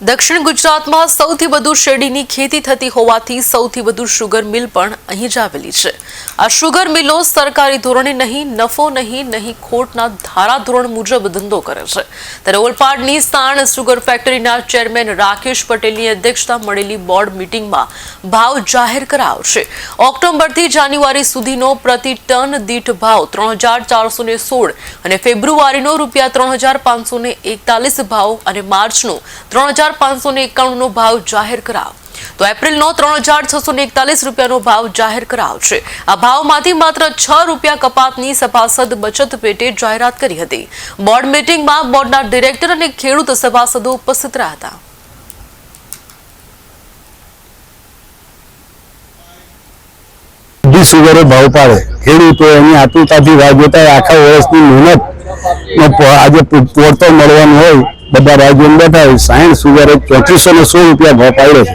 દક્ષિણ ગુજરાતમાં સૌથી વધુ શેરડીની ખેતી થતી હોવાથી સૌથી વધુ શુગર મિલ પણ અહીં જ આવેલી છે. આ શુગર મિલો સરકારી ધોરણે નહીં, નફો નહીં નહીં ખોટના ધારા ધોરણ મુજબ ધંધો કરે છે. ત્યારે ઓલપાડની સાણ શુગર ફેક્ટરીના ચેરમેન રાકેશ પટેલની અધ્યક્ષતા મળેલી બોર્ડ મિટિંગમાં ભાવ જાહેર કરાવશે. ઓક્ટોબરથી જાન્યુઆરી સુધીનો પ્રતિ ટન દીઠ ભાવ ત્રણ હજાર ચારસો ને સોળ અને ફેબ્રુઆરીનો રૂપિયા ત્રણ હજાર પાંચસો ને એકતાલીસ ભાવ અને માર્ચનો ત્રણ હજાર પાંચસો ને એકાણુંનો ભાવ જાહેર કરાવ તો એપ્રિલનો ત્રણ હજાર છસો ને એકતાલીસ રૂપિયાનો ભાવ જાહેર કરાવશે આ ભાવમાંથી માત્ર છ રૂપિયા કપાતની સભાસદ બચત પેટે જાહેરાત કરી હતી. બોર્ડ મિટિંગમાં બોર્ડના ડિરેક્ટર અને ખેડૂત સભાસદો ઉપસ્થિત રહ્યા હતા. ભાવ પાડે. ખેડૂતો એની આતુરતાથી રાહ આખા વર્ષની મહેનત આજે પોરતો મળવાનું હોય. બધા રાજ્યોમાં બેઠા હોય સાયન્સ સુગરે ચોત્રીસો ને સો રૂપિયા ભાવ પાડ્યો છે.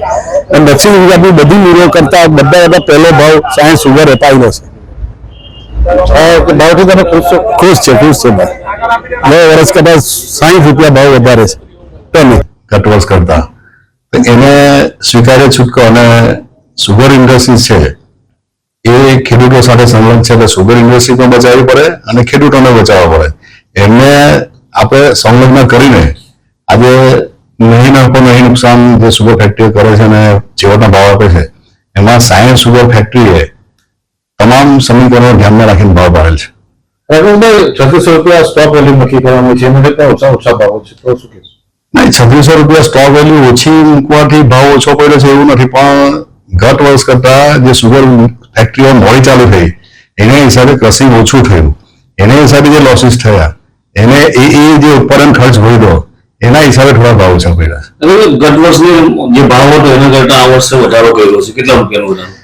અને દક્ષિણ ગુજરાતની બધી મિલો કરતા બધા બધા પહેલો ભાવ સાયન્સ સુગરે પાડ્યો છે. ભાવથી તમે ખુશ છો? ખુશ છે ખુશ છે ભાઈ બે વર્ષ કરતા સાહીઠ રૂપિયા ભાવ વધારે છે. તમે? ગત કરતા. એને સ્વીકાર્ય છૂટકો અને સુગર ઇન્ડસ્ટ્રી છે, એ ખેડૂતો સાથે સંલગ્ન છે, એટલે સુગર ઇન્ડસ્ટ્રી પણ બચાવવી પડે અને ખેડૂતોને બચાવવા પડે. એમને આપણે સંલગ્ન કરીને આજે નહીં નફો નહીં નુકસાન જે સુગર ફેક્ટરી કરે છે અને છેવટના ભાવ આપે છે એમાં સાયન્સ સુગર ફેક્ટરીએ તમામ સમીકરણો ધ્યાનમાં રાખીને ભાવ પાડેલ છે. છત્રીસો રૂપિયા સ્ટોક વેલ્યુ નક્કી કરવાનું છે એના કરતા ઓછા ઓછા ભાવો છે? તો શું કહેશો? નહીં છવ્વીસો રૂપિયા સ્ટોક વેલ્યુ ઓછી મૂકવાથી ભાવ ઓછો પડ્યો છે એવું નથી પણ ગત વર્ષ કરતા જે સુગર ફેક્ટરીઓ મોડી ચાલુ થઈ એને હિસાબે ક્રસિંગ ઓછું થયું. એને હિસાબે જે લોસીસ થયા એને એ જે ઉત્પાદન ખર્ચ ભર્યો એના હિસાબે થોડા ભાવ છે ગત વર્ષની જે ભાવ હતો એના કરતા આ વર્ષે વધારો કર્યો છે. કેટલા રૂપિયાનો વધારો?